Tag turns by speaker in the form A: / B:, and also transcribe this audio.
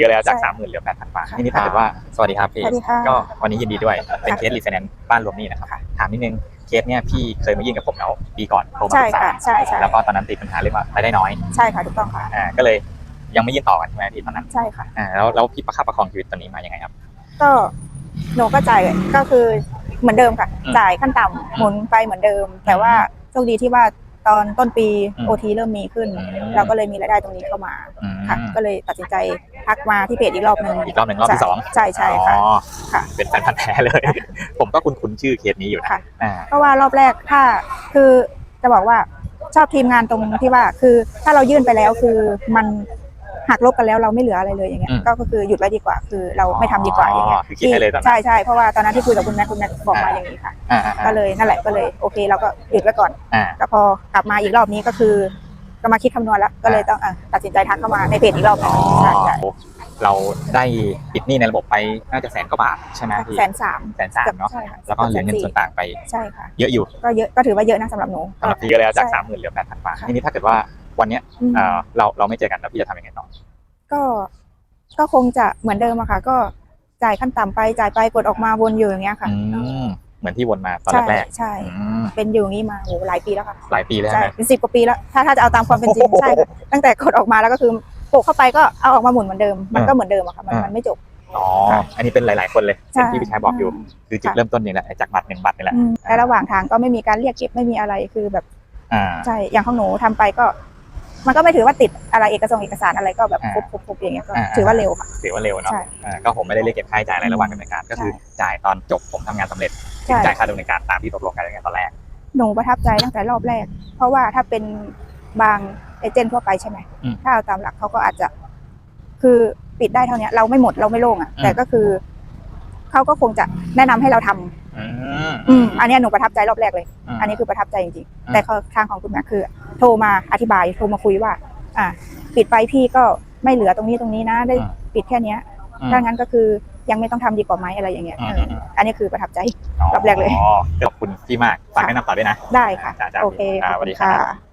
A: เยอะแล้วจาก
B: ใช่
A: สามหมื่นเหลือแปดพันบาท
B: ค่ะ
A: ทีนี้ถ้าเกิดว่าสวัสดีครับพี่
B: สวัสดีค่ะ
A: ก็วันนี้ยินดีด้วยเป็น
B: ค่ะ
A: เคสรีไฟแนนซ์บ้านรวมหนี้นะครับ
B: ค่ะ
A: ถามนิดนึงเคสเนี่ยพี่เคยมายื่นกับผมแล้วปีก่อนโทรมา
B: ใช่
A: ปรึกษา
B: ค่ะใช่ใช่
A: แล้วก็ตอนนั้นติดปัญหาเรื่องว่ารายได้น้อย
B: ใช่ค่ะถูกต้องค่ะ
A: อ่าก็เลยยังไม่ยื่นต่อกันใช่ไหมพี่ตอนนั้น
B: ใช่ค่ะ
A: อ่าแล้วแล้วพี่ประคับประคองชีวิตตอนนี้มายังไงครับ
B: ก็หนูก็จ่ายก็คือเหมือนเดิมค่ะ
A: อืม
B: จ่ายขั้นต่ำหมุนไปเหมือนเดิม แต่ว่าโชคดีที่ว่าตอนต้นปี
A: อืม
B: โอทีเริ่มมีขึ้น
A: อืม
B: เราก็เลยมีรายได้ตรงนี้เข้ามา
A: อืม
B: ค่ะ ก็เลยตัดสินใจ ทักมาที่เพจอีกรอบหนึ่ง
A: อีกรอบหนึ่งรอบที่สอง
B: ใช่ใช่ค่ะ
A: อ๋อ
B: ค่ะ
A: เป็นแฟนพันธ์แท้เลย ผมก็คุ้นๆชื่อเคสนี้อยู่นะ
B: ค่ะ
A: อ่า
B: เพราะว่ารอบแรกถ้าคือจะบอกว่าชอบทีมงานตรงที่ว่าคือถ้าเรายื่นไปแล้วคือมันหักลบกันแล้วเราไม่เหลืออะไรเลยอย่างเงี้ย
A: อืม
B: ก็ก็คือหยุดไว้ดีกว่า คือเราไม่ทำดีกว่าอย่างเงี้ย
A: อ๋อคือคิดให้เลยตอนนั้น
B: ใช่ใช่เพราะว่าตอนนั้นที่คุยกับคุณแม่คุณแม่บอกมาอย่างนี้ค่ะ
A: อ่าอ่า
B: ก็เลยนั่นแหละก็เลยโอเคเราก็หยุดไว้ก่อน
A: อ่า
B: ก็พอกลับมาอีกรอบนี้ก็คือ ก็มาคิดคำนวณแล้ว ก็เลยต้องอะตัดสินใจทักเข้ามาในเพจอีกรอบหนึ
A: อ๋
B: ง
A: อ
B: ใช่ใช่
A: เราได้ปิดหนี้ในระบบไปน่าจะแสนกว่าบาทใช่ไหมพี่
B: แสนสาม
A: แสนสามเนาะ
B: ใช่ค่ะ
A: แล้วก็เหลือเงินส่วนต่างไป
B: ใช่ค่ะ
A: เยอะอยู่
B: ก็เยอะก็ถือว่าเยอะนะสำหรับหนู
A: สำหรับพี่เยอะแล้วจาก
B: ใช่
A: สามหมื่นเหลือแปดพันบาท
B: ค่ะ
A: ทีนี้ถ้าเกิดว่าวันเนี้ย
B: อืม
A: เอ่อเราเราไม่เจอกันแล้วพี่จะทำยังไงต่อ
B: ก็ก็คงจะเหมือนเดิมอะค่ะ ก็จ่ายขั้นต่ำไปจ่ายไปกดออกมาวนอยู่อย่างเงี้ยค่ะ
A: อืม เหมือนที่วนมาตอน
B: ใช่
A: แรก
B: ใช่
A: ๆอืม
B: เป็นอยู่อย่างนี้มาโหหลายปีแล้วค่ะ
A: หลายปีแล้ว
B: ใช่
A: นะ
B: เป็นสิบกว่าปีแล้ว ถ้าถ้าจะเอาตามความเป็นจริง
A: โอ้โห
B: ใช่ค่ะตั้งแต่กดออกมาแล้วก็คือโปะเข้าไปก็เอาออกมาหมุนเหมือนเดิมมันก็เหมือนเดิมอะค่ะมัน
A: อ่ามั
B: มันไม่จบ
A: อ๋อ อันนี้เป็นหลาย ๆ คนเลย
B: ใช่
A: อย่างที่พี่ชายบอกอยู่ คือจุด
B: ค่ะ
A: เริ่มต้นนี่แหละไอ้จากบัตรหนึ่งบัตรนี่แหละ
B: อืมและระหว่างทางก็ไม่มีการเรียกเก็บไม่มีอะไรคือแบบ
A: อ่า
B: ใช่ อย่างของหนูทำไปก็ มันก็ไม่ถือว่าติดอะไรเอกสารเอกสารอะไรก็แบบ
A: อ่า
B: ครบครบครบอย่างเงี้ยก็
A: อ่า
B: ถือว่าเร็วค่ะ
A: ถือว่าเร็วเนาะ
B: ใช่
A: อ่าก็ผมไม่ได้เรียกเก็บค่าใช้จ่ายอะไรระหว่างดำเนินการก็คือจ่ายตอนจบผมทำงานสำเร็จ ถึ
B: ใช่
A: งจ่ายค่าดำเนินการตามที่ตกลงกันตั้งแต่ตอนแรก
B: หนูประทับใจตั้งแต่รอบแรก เพราะว่าถ้าเป็นบางเอเจนต์ทั่วไปใช่ไหม
A: อืม
B: ถ้าเอาตามหลักเขาก็อาจจะ คือปิดได้เท่านี้เราไม่หมดเราไม่โล่งอะ
A: อืม
B: แต่ก็คือเขาก็คงจะแนะนำให้เราทำ
A: อืม
B: อืมอันเนี้ยหนูประทับใจรอบแรกเลย
A: ม
B: อันนี้คือประทับใจจริง
A: อืม
B: ๆแต่ทางของคุณแม่คือ โทรมาอธิบาย โทรมาคุยว่า อะปิดไปพี่ก็ไม่เหลือตรงนี้ตรงนี้นะ ได้
A: อืม
B: ปิดแค่เนี้ย
A: อืม
B: ถ้างั้นก็คือยังไม่ต้องทำดีกว่าไหมอะไรอย่างเงี้ย
A: อืม
B: เอออันนี้คือประทับใจ รอบแรกเลย
A: อ๋อขอบคุณพี่มากฝากแนะนำต่อด้วยนะ
B: ได้ค่ะ
A: จ้าจ้า
B: โอเค
A: อ่า
B: ขอบ
A: สวัส
B: คุ
A: ดี
B: ณ
A: ครั
B: ค่ะ
A: บ